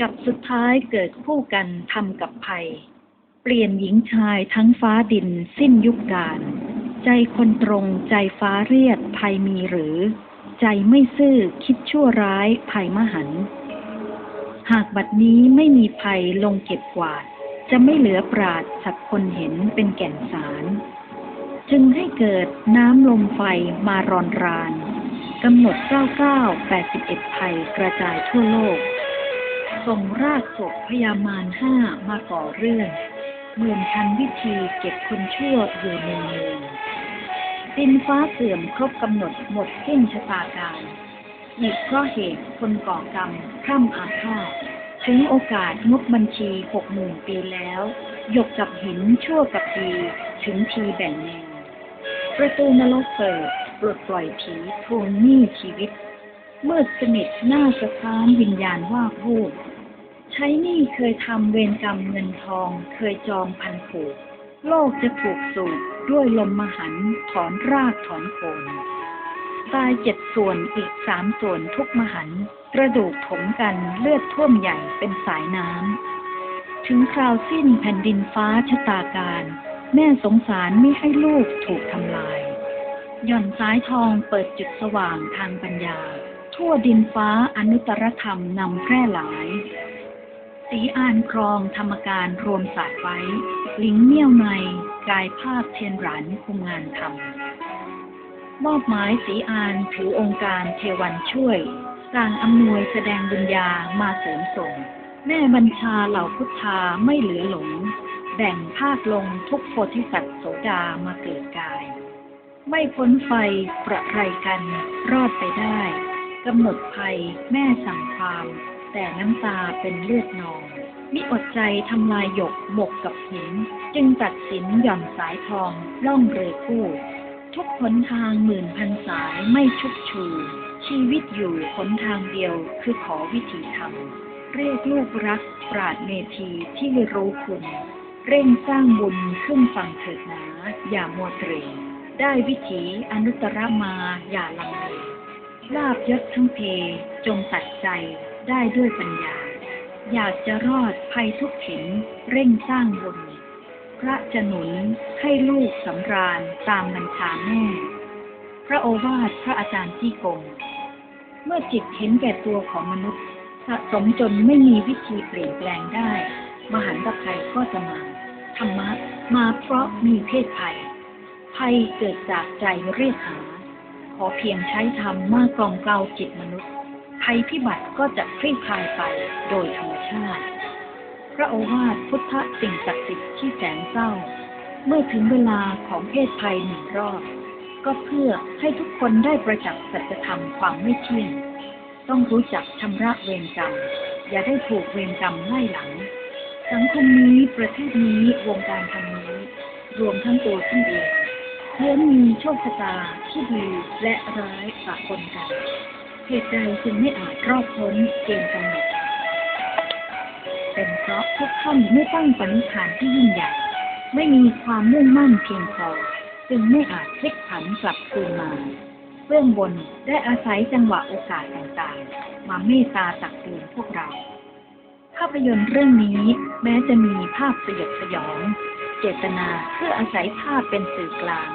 กับสุดท้ายเกิดคู่กันทำกับภัย เปลี่ยนหญิงชายทั้งฟ้าดินสิ้นยุคกาลใจคนตรงใจฟ้าเรียดภัยมีหรือ ใจไม่ซื่อคิดชั่วร้ายภัยมหันต์หากบัดนี้ไม่มีภัยลงเก็บกวาด จะไม่เหลือปราดสักคนเห็นเป็นแก่นสาร จึงให้เกิดน้ำลมไฟมารอนรานกำหนด 99 81 ภัยกระจายทั่วโลก ส่งรากศพพยามารห้ามาก่อเรื่องเหมื่นพันวิธีเก็บคนชั่วอยู่ในเมืองดินฟ้าเสื่อมครบกำหนดหมดสิ้นชะตาการอีกเพราะเหตุคนก่อกรรมพร่ำอาฆาตถึงโอกาสงดบัญชีหกหมื่นปีแล้วหยกกับหินชั่วกับดีถึงทีแบ่งแนวประตูนรกเปิดปลดปล่อยผีทวงหนี้ชีวิต มืดสนิทหน้าสะท้านวิญญาณว่าพูด ใช้นี้เคยทำเวรกรรมเงินทอง เคยจองพันผูก โลกจะถูกสูบด้วยลมมหันต์ถอนรากถอนโคนตายเจ็ดส่วนอีกสามส่วนทุกมหันตกระดูกถมกันเลือดท่วมใหญ่เป็นสายน้ำ ถึงคราวสิ้นแผ่นดินฟ้าชะตาการ แม่สงสารไม่ให้ลูกถูกทำลาย หย่อนสายทองเปิดจุดสว่างทางปัญญา ทั่วดินฟ้าอนุตรธรรมนำแพร่หลายสีอานครองธรรมการรวมสายไว้ ลิงเมี่ยวในกายภาพเทียนหรันคุมงานทำมอบหมายสีอานถือองค์การเทวันช่วยสร้างอำนวยแสดงบุญญามาเสริมส่ง แม่บัญชาเหล่าพุทธาไม่เหลือหลง แบ่งภาคลงทุกโพธิสัตว์โสดามาเกิดกาย ไม่พ้นไฟประไรกัน รอดไปได้ กำหนดภัย แม่สั่งความ แต่น้ำตาเป็นเลือดนอง มิอดใจทำลายหยกหมกกับหิน จึงตัดสินหย่อนสายทองล่องเรือคู่ ทุกหนทางหมื่นพันสายไม่ชุกชู ชีวิตอยู่หนทางเดียวคือขอวิถีธีทำเรียกลูกรักปราดเมธีที่รู้คุณ เร่งสร้างบุญขึ้นฝั่งเถิดหนา อย่ามัวเตรได้วิถีอนุตตรมาอย่าลังเล ลาบยศทั้งเพ จงตัดใจได้ด้วยปัญญา อยากจะรอดภัยทุกเข็นเร่งสร้างบุญพระจะหนุนให้ลูกสำราญตามบัญชาแม่ พระโอวาทพระอาจารย์ที่กงเมื่อจิตเห็นแก่ตัวของมนุษย์ สะสมจนไม่มีวิธีเปลี่ยนแปลงได้ มหันตภัยก็จะมา ธรรมะมาเพราะมีเพศภัย ภัยเกิดจากใจเรียกหา ขอเพียงใช้ธรรมมากกล่อมเกลาจิตมนุษย์ ภัยพิบัติก็จะคลี่คลายไปโดยธรรมชาติ พระโอวาทพุทธสิ่งศักดิ์สิทธิ์ที่แสนเศร้า เมื่อถึงเวลาของเพศภัยหนึ่งรอบ ก็เพื่อให้ทุกคนได้ประจักษ์สัจธรรมความไม่เที่ยง ต้องรู้จักชำระเวรกรรม อย่าได้ถูกเวรกรรมไล่หลัง สังคมนี้ประเทศนี้วงการทำนี้ รวมทั้งตัวท่านเอง เพื่อมีโชคชะตาที่ดีและร้ายปะปนกัน เหตุใดจึงไม่อาจรอดพ้นเกณฑ์กำหนดเป็นเพราะทุกท่านไม่ตั้งปณิธานที่ยิ่งใหญ่ ไม่มีความมุ่งมั่นเพียงพอจึงไม่อาจพลิกผันกลับคืนมาเบื้องบนได้อาศัยจังหวะโอกาสต่างๆ มาเมตตาตักเตือนพวกเรา ภาพยนตร์เรื่องนี้แม้จะมีภาพสยดสยอง เจตนาเพื่ออาศัยภาพเป็นสื่อกลาง